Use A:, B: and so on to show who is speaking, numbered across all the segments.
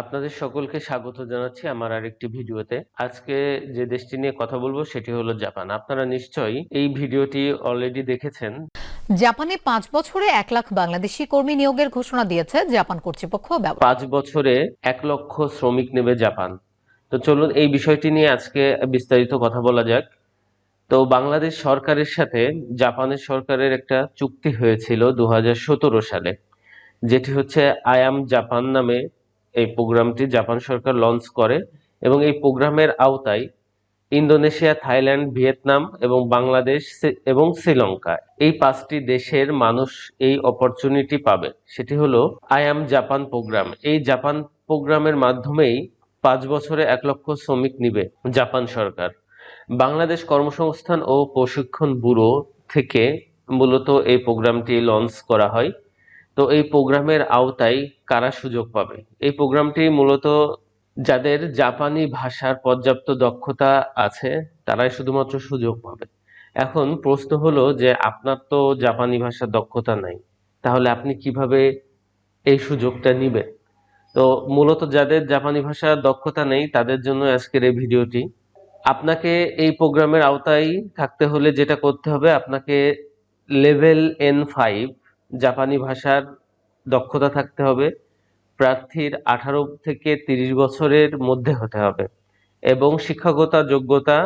A: আপনাদের সকলকে স্বাগত জানাচ্ছি আমার আরেকটি ভিডিওতে। আজকে যে দেশটি নিয়ে কথা বলব সেটি হলো জাপান। আপনারা নিশ্চয়ই এই ভিডিওটি অলরেডি দেখেছেন।
B: জাপানে পাঁচ বছরে এক লাখ বাংলাদেশি কর্মী নিয়োগের ঘোষণা দিয়েছে জাপান কর্তৃপক্ষ
A: পাঁচ বছরে এক লক্ষ শ্রমিক নেবে জাপান। তো চলুন এই বিষয়টি নিয়ে আজকে বিস্তারিত কথা বলা যাক। তো বাংলাদেশ সরকারের সাথে জাপানের সরকারের একটা চুক্তি হয়েছিল দু হাজার সতেরো সালে যেটি হচ্ছে আয়াম জাপান নামে এই প্রোগ্রামটি জাপান সরকার লঞ্চ করে এবং এই প্রোগ্রামের আওতায় ইন্দোনেশিয়া, থাইল্যান্ড, ভিয়েতনাম এবং বাংলাদেশ এবং শ্রীলঙ্কা। এই পাঁচটি দেশের মানুষ এই অপরচুনিটি পাবে। সেটি হলো আয়াম জাপান প্রোগ্রাম এই জাপান প্রোগ্রামের মাধ্যমেই পাঁচ বছরে এক লক্ষ শ্রমিক নিবে জাপান সরকার। বাংলাদেশ কর্মসংস্থান ও প্রশিক্ষণ ব্যুরো থেকে মূলত এই প্রোগ্রামটি লঞ্চ করা হয়। তো এই প্রোগ্রামের আওতায় কারা সুযোগ পাবে? এই প্রোগ্রামটি মূলত যাদের জাপানি ভাষার পর্যাপ্ত দক্ষতা আছে, তারাই শুধুমাত্র সুযোগ পাবে। এখন প্রশ্ন হলো যে আপনার তো জাপানি ভাষার দক্ষতা নাই, তাহলে আপনি কীভাবে এই সুযোগটা নিবেন? তো মূলত যাদের জাপানি ভাষার দক্ষতা নেই, তাদের জন্য আজকের এই ভিডিওটি। আপনাকে এই প্রোগ্রামের আওতায় থাকতে হলে যেটা করতে হবে, আপনাকে লেভেল এন ফাইভ জাপানি ভাষার দক্ষতা থাকতে হবে, প্রার্থীর আঠারো থেকে তিরিশ বছরের মধ্যে হতে হবে, এবং শিক্ষাগত যোগ্যতা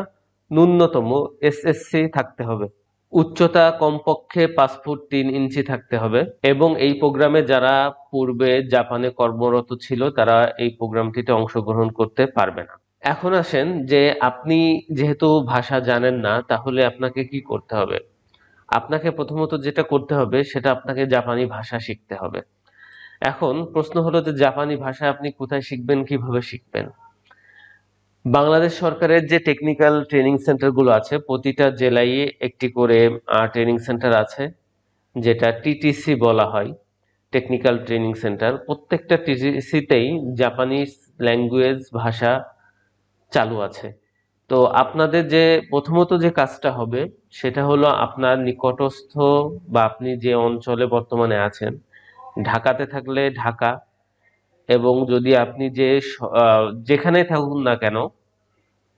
A: ন্যূনতম এসএসসি থাকতে হবে। উচ্চতা কমপক্ষে পাঁচ ফুট তিন ইঞ্চি থাকতে হবে, এবং এই প্রোগ্রামে যারা পূর্বে জাপানে কর্মরত ছিল, তারা এই প্রোগ্রামটিতে অংশগ্রহণ করতে পারবে না। এখন আসেন যে আপনি যেহেতু ভাষা জানেন না, তাহলে আপনাকে কি করতে হবে? আপনাকে প্রথমত যেটা করতে হবে, সেটা আপনাকে জাপানি ভাষা শিখতে হবে। এখন প্রশ্ন হলো যে জাপানি ভাষা আপনি কোথায় শিখবেন, কীভাবে শিখবেন? বাংলাদেশ সরকারের যে টেকনিক্যাল ট্রেনিং সেন্টারগুলো আছে, প্রতিটা জেলায় একটি করে ট্রেনিং সেন্টার আছে, যেটা টিটিসি বলা হয় টেকনিক্যাল ট্রেনিং সেন্টার প্রত্যেকটা টিটিসিতেই জাপানিজ ল্যাঙ্গুয়েজ ভাষা চালু আছে। তো আপনাদের যে প্রথমত যে কাজটা হবে, সেটা হলো আপনার নিকটস্থ বা আপনি যে অঞ্চলে বর্তমানে আছেন, ঢাকাতে থাকলে ঢাকা এবং যদি আপনি যে যেখানেই থাকুন না কেন,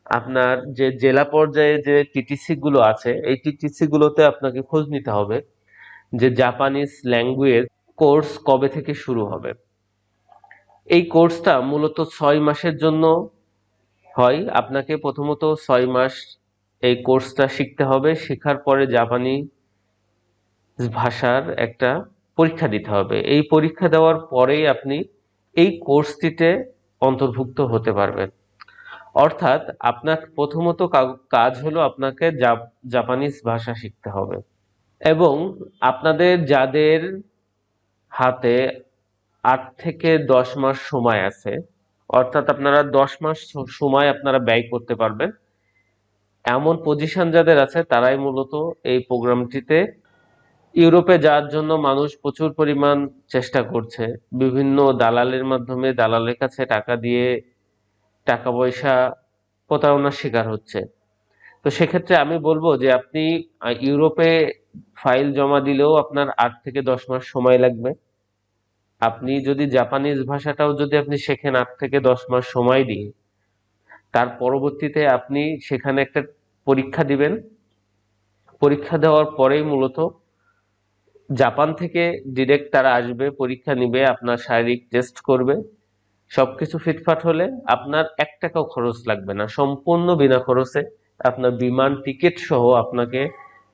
A: আপনার যে জেলা পর্যায়ে যে টিটিসি গুলো আছে, এই টিটিসি গুলোতে আপনাকে খোঁজ নিতে হবে যে জাপানিজ ল্যাঙ্গুয়েজ কোর্স কবে থেকে শুরু হবে। এই কোর্সটা মূলত ছয় মাসের জন্য হয়, আপনাকে প্রথমত ছয় মাস এই কোর্সটা শিখতে হবে, শেখার পরে জাপানি ভাষার একটা পরীক্ষা দিতে হবে। এই পরীক্ষা দেওয়ার পরেই আপনি এই কোর্সটিতে অন্তর্ভুক্ত হতে পারবেন। অর্থাৎ আপনার প্রথমত কাজ হলো আপনাকে জাপ- জাপানিজ ভাষা শিখতে হবে। এবং আপনাদের যাদের হাতে আট থেকে দশ মাস সময় আছে অর্থাৎ আপনারা দশ মাস সময় আপনারা ব্যয় করতে পারবেন। এমন পজিশন যাদের আছে, তারাই মূলত এই প্রোগ্রামটিতে ইউরোপে যাওয়ার জন্য মানুষ প্রচুর পরিমাণ চেষ্টা করছে। বিভিন্ন দালালের মাধ্যমে দালালের কাছে টাকা দিয়ে টাকা পয়সা প্রতারণার শিকার হচ্ছে। তো সেক্ষেত্রে আমি বলব যে আপনি ইউরোপে ফাইল জমা দিলেও আপনার আট থেকে দশ মাস সময় লাগবে। আপনি যদি জাপানিজ ভাষাটাও যদি আপনি শেখেন আট থেকে দশ মাস সময় দিয়ে, তার পরবর্তীতে আপনি সেখানে একটা পরীক্ষা দিবেন। পরীক্ষা দেওয়ার পরেই মূলত জাপান থেকে ডিরেক্ট তারা আসবে, পরীক্ষা নিবে, আপনার শারীরিক টেস্ট করবে। সবকিছু ফিটফাট হলে আপনার এক টাকাও খরচ লাগবে না, সম্পূর্ণ বিনা খরচে আপনার বিমান টিকিট সহ আপনাকে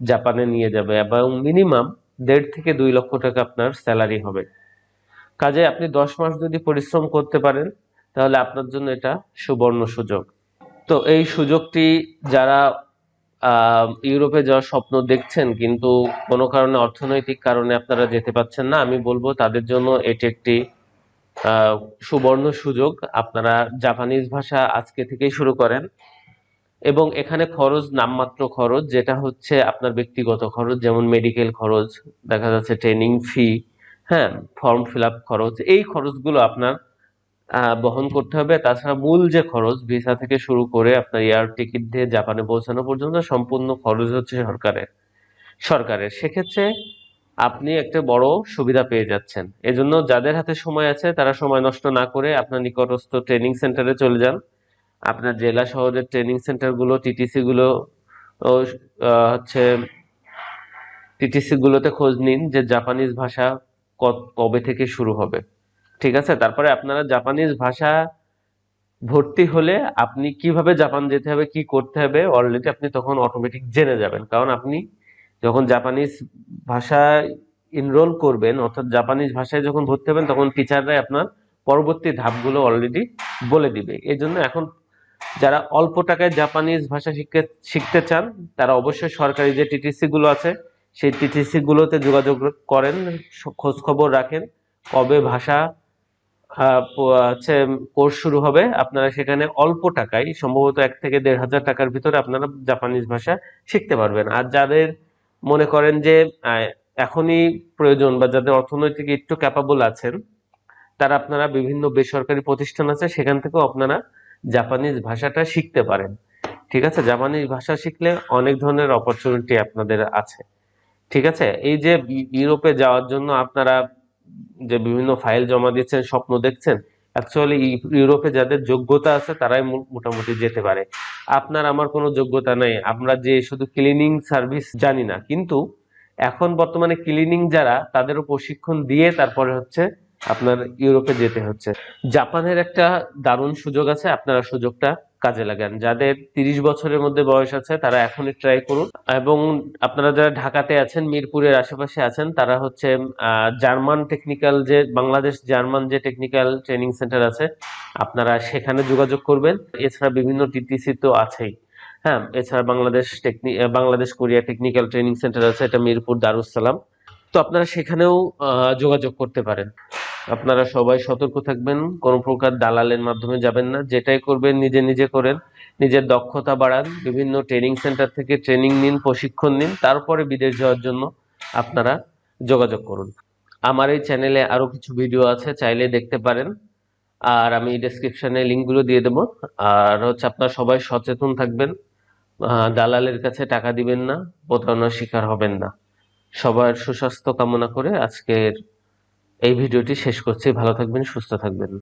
A: জাপানে নিয়ে যাবে এবং মিনিমাম দেড় থেকে দুই লক্ষ টাকা আপনার স্যালারি হবে। কাজে আপনি দশ মাস যদি পরিশ্রম করতে পারেন, তাহলে আপনার জন্য এটা সুবর্ণ সুযোগ। তো এই সুযোগটি যারা ইউরোপে যাওয়ার স্বপ্ন দেখছেন, কিন্তু কোনো কারণে অর্থনৈতিক কারণে আপনারা যেতে পারছেন না, আমি বলব তাদের জন্য এটি একটি সুবর্ণ সুযোগ। আপনারা জাপানিজ ভাষা আজকে থেকেই শুরু করেন। এবং এখানে খরচ, নামমাত্র খরচ, যেটা হচ্ছে আপনার ব্যক্তিগত খরচ, যেমন মেডিকেল খরচ, দেখা যাচ্ছে ট্রেনিং ফি হ্যাঁ ফর্ম ফিল আপ খরচ এই খরচগুলো আপনার বহন করতে হবে। তাছাড়া মূল যে খরচ ভিসা থেকে শুরু করে আপনার এয়ার টিকিট দিয়ে জাপানে পৌঁছানো পর্যন্ত সম্পূর্ণ খরচ হচ্ছে সরকারের সরকারের। সেক্ষেত্রে আপনি একটা বড় সুবিধা পেয়ে যাচ্ছেন। এজন্য যাদের হাতে সময় আছে তারা সময় নষ্ট না করে আপনার নিকটস্থ ট্রেনিং সেন্টারে চলে যান। আপনার জেলা শহরের ট্রেনিং সেন্টারগুলো টিটিসি গুলো ও, হচ্ছে টিটিসি গুলোতে খোঁজ নিন যে জাপানিজ ভাষা কবে থেকে শুরু হবে? ঠিক আছে? তারপরে আপনারা জাপানিজ ভাষা ভর্তি হলে আপনি কীভাবে জাপান যেতে হবে, কি করতে হবে অলরেডি আপনি তখন অটোমেটিক জেনে যাবেন। কারণ আপনি যখন জাপানিজ ভাষায় এনরোল করবেন, অর্থাৎ জাপানিজ ভাষায় যখন ভর্তি হবেন, তখন টিচাররাই আপনার পরবর্তী ধাপগুলো অলরেডি বলে দিবে। এই জন্য এখন যারা অল্প টাকায় জাপানিজ ভাষা শিখতে শিখতে চান, তারা অবশ্যই সরকারি যে টিটিসি গুলো আছে সেই টিটিসি গুলোতে যোগাযোগ করেন খোঁজ খবর রাখেন, কবে ভাষা হচ্ছে কোর্স শুরু হবে, আপনারা সেখানে অল্প টাকায়, সম্ভবত এক থেকে দেড় হাজার টাকার ভিতরে আপনারা জাপানিজ ভাষা শিখতে পারবেন। আর যাদের মনে করেন যে এখনই প্রয়োজন বা যাদের অর্থনৈতিক একটু ক্যাপাবল আছেন, তারা আপনারা বিভিন্ন বেসরকারি প্রতিষ্ঠান আছে, সেখান থেকেও আপনারা জাপানিজ ভাষাটা শিখতে পারেন। ঠিক আছে? জাপানিজ ভাষা শিখলে অনেক ধরনের অপরচুনিটি আপনাদের আছে। ঠিক আছে? এই যে ইউরোপে যাওয়ার জন্য আপনারা যে বিভিন্ন ফাইল জমা দিচ্ছেন, স্বপ্ন দেখছেন অ্যাকচুয়ালি ইউরোপে যাদের যোগ্যতা আছে তারাই মোটামুটি যেতে পারে। আপনার আমার কোনো যোগ্যতা নেই। আমরা যে শুধু ক্লিনিং সার্ভিস জানি না, কিন্তু এখন বর্তমানে ক্লিনিং যারা তাদেরও প্রশিক্ষণ দিয়ে তারপরে হচ্ছে আপনার ইউরোপে যেতে হচ্ছে। জাপানের একটা দারুণ সুযোগ আছে, আপনারা সুযোগটা কাজে লাগান। যাদের তিরিশ বছরের মধ্যে বয়স আছে, তারা এখনই ট্রাই করুন। এবং আপনারা যারা ঢাকাতে আছেন, মিরপুরের আশেপাশে আছেন, তারা হচ্ছে জার্মান টেকনিক্যাল যে, বাংলাদেশ জার্মান যে টেকনিক্যাল ট্রেনিং সেন্টার আছে, আপনারা সেখানে যোগাযোগ করবেন। এছাড়া বিভিন্ন টিটিসি তো আছেই। হ্যাঁ এছাড়া Bangladesh টেকনি Bangladesh Korea technical training centre আছে, এটা মিরপুর দারুসালাম তো আপনারা সেখানেও যোগাযোগ করতে পারেন। আপনারা সবাই সতর্ক থাকবেন, কোনো প্রকার দালালের মাধ্যমে যাবেন না। যেটাই করবেন, নিজে নিজে করেন, নিজের দক্ষতা বাড়ান, বিভিন্ন ট্রেনিং সেন্টার থেকে ট্রেনিং নিন, প্রশিক্ষণ নিন, তারপরে বিদেশ যাওয়ার জন্য আপনারা যোগাযোগ করুন। আমার এই চ্যানেলে আরও কিছু ভিডিও আছে, চাইলে দেখতে পারেন। আর আমি ডেসক্রিপশনে লিঙ্কগুলো দিয়ে দেবো। আর হচ্ছে আপনারা সবাই সচেতন থাকবেন। দালালের কাছে টাকা দিবেন না, প্রতারণার শিকার হবেন না। সবার সুস্বাস্থ্য কামনা করে আজকের এই ভিডিওটি শেষ করছি। ভালো থাকবেন সুস্থ থাকবেন।